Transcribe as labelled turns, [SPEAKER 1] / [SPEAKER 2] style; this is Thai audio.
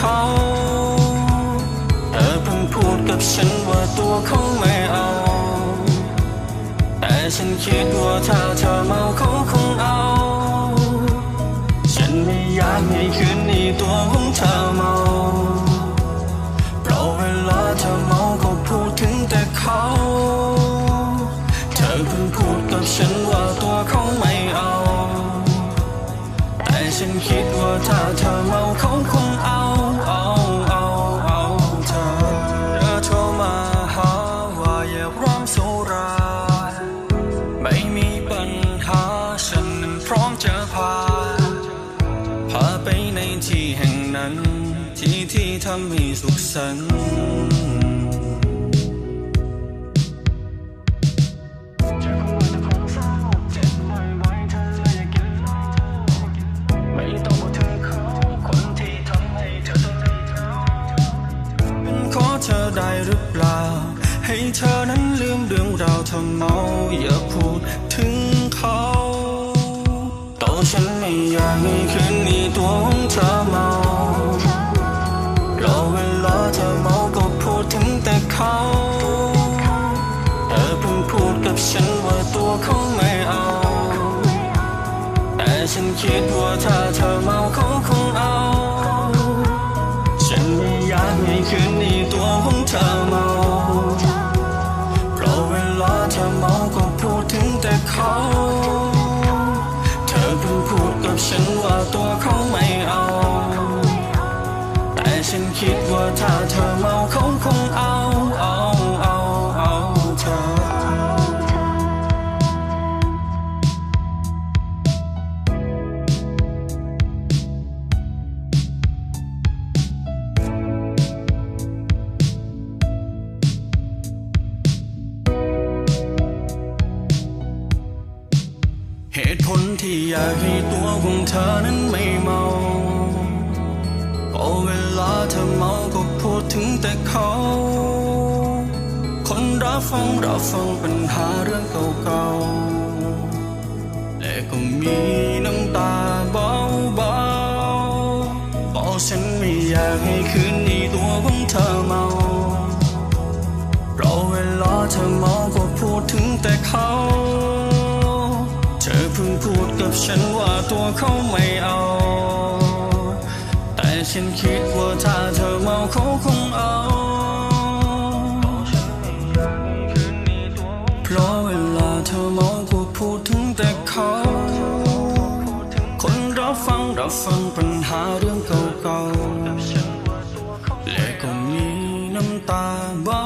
[SPEAKER 1] เขาเธอเพิ่งพูดกับฉันว่าตัวเขาไม่เอา แต่ฉันคิดว่าถ้าเธอเมาเขาคงเอา ฉันไม่อยากให้คืนนี้ตัวของเธอเมาเพราะเวลาเธอเมาก็พูดถึงแต่เขา เธอเพิ่งพูดกับฉันว่าตัวเขาไม่เอา แต่ฉันคิดว่าถ้า ปัญหาฉันนั้นพร้อมจะพา พาไปในที่แห่งนั้น ที่ที่ทำให้สุขสันต์ไม่ต้องพูดถึงเขาคนที่ทำให้เธอเป็นขอเธอได้หรือเปล่า ให้เธอนั้น ฉันว่าตัวเขาไม่เอา แต่ฉันคิดว่าถ้าเธอเมาเขาคงเอา ฉันไม่อยากให้คืนนี้ตัวของเธอเมา เพราะเวลาเธอเมาก็พูดถึงแต่เขา เธอเพิ่งพูดกับฉันว่าตัวเขาไม่เอา เหตุผลที่อยากให้ตัวของเธอนั้นไม่เมาพอเวลาเธอเมาก็พูดถึงแต่เขา คนรับฟังรับฟังปัญหาเรื่องเก่าๆแต่ก็มีน้ำตาเบาๆเพราะฉันไม่อยากให้คืนนี้ตัวของเธอ ฉันว่าตัวเขาไม่เอา แต่ฉันคิดว่าถ้าเธอเมาเขาคงเอาเพราะเวลาเธอเมาก็พูดถึงแต่เขา คนรับฟังรับฟังปัญหาเรื่องเก่าๆและก็มีน้ำตาเบา